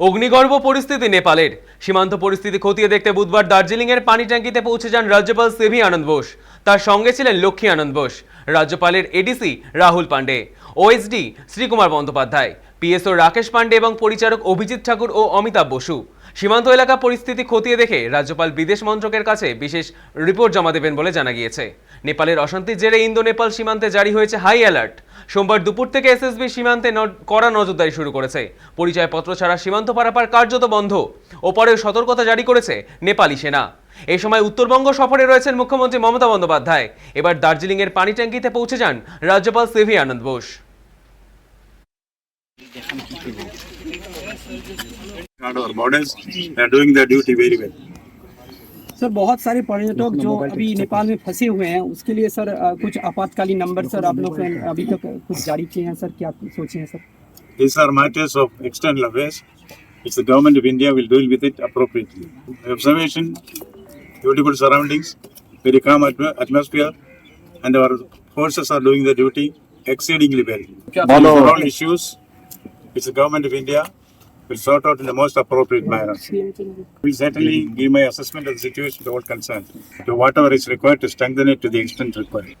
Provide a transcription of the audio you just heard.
অগ্নিগর্ভ পরিস্থিতি নেপালের। সীমান্ত পরিস্থিতি খতিয়ে দেখতে বুধবার দার্জিলিংয়ের পানি ট্যাঙ্কিতে পৌঁছে যান রাজ্যপাল সেভি আনন্দ বোস। তার সঙ্গে ছিলেন লক্ষ্মী আনন্দ বোস। রাজ্যপালের ADC Rahul Pandey OSD Sreekumar Bandyopadhyay. PSO Rakesh Pandey এবং পরিচারক অভিজিৎ ঠাকুর ও অমিতাভ বসু। সীমান্ত এলাকা পরিস্থিতি খতিয়ে দেখে রাজ্যপাল বিদেশ মন্ত্রকের কাছে বিশেষ রিপোর্ট জমা দেবেন বলে জানা গিয়েছে। নেপালের অশান্তির জেরে ইন্দো নেপাল সীমান্তে জারি হয়েছে হাই অ্যালার্ট। সোমবার দুপুর থেকে এসএসবি সীমান্তে কড়া নজরদারি শুরু করেছে। পরিচয়পত্র ছাড়া সীমান্ত পারাপার কার্যত বন্ধ ওপরেও সতর্কতা জারি করেছে নেপালি সেনা। এই সময় উত্তরবঙ্গ সফরে রয়েছেন মুখ্যমন্ত্রী মমতা বন্দ্যোপাধ্যায়। এবার দার্জিলিংয়ের পানি ট্যাঙ্কিতে পৌঁছে যান রাজ্যপাল সিভি আনন্দ বোস। सर बहुत सारे पर्यटक जो अभी नेपाल में फंसे हुए हैं उसके लिए सर कुछ आपातकालीन नंबर सर आप लोग अभी तक कुछ जारी किए हैं सर क्या सोचे हैं sir this are matters of external affairs it's the government of India will deal with it appropriately observation beautiful surroundings very calm atmosphere and our forces are doing the duty exceedingly well all issues which the government of India will sort out in the most appropriate manner. We will certainly give my assessment of the situation to all concerned, to whatever is required to strengthen it to the extent required.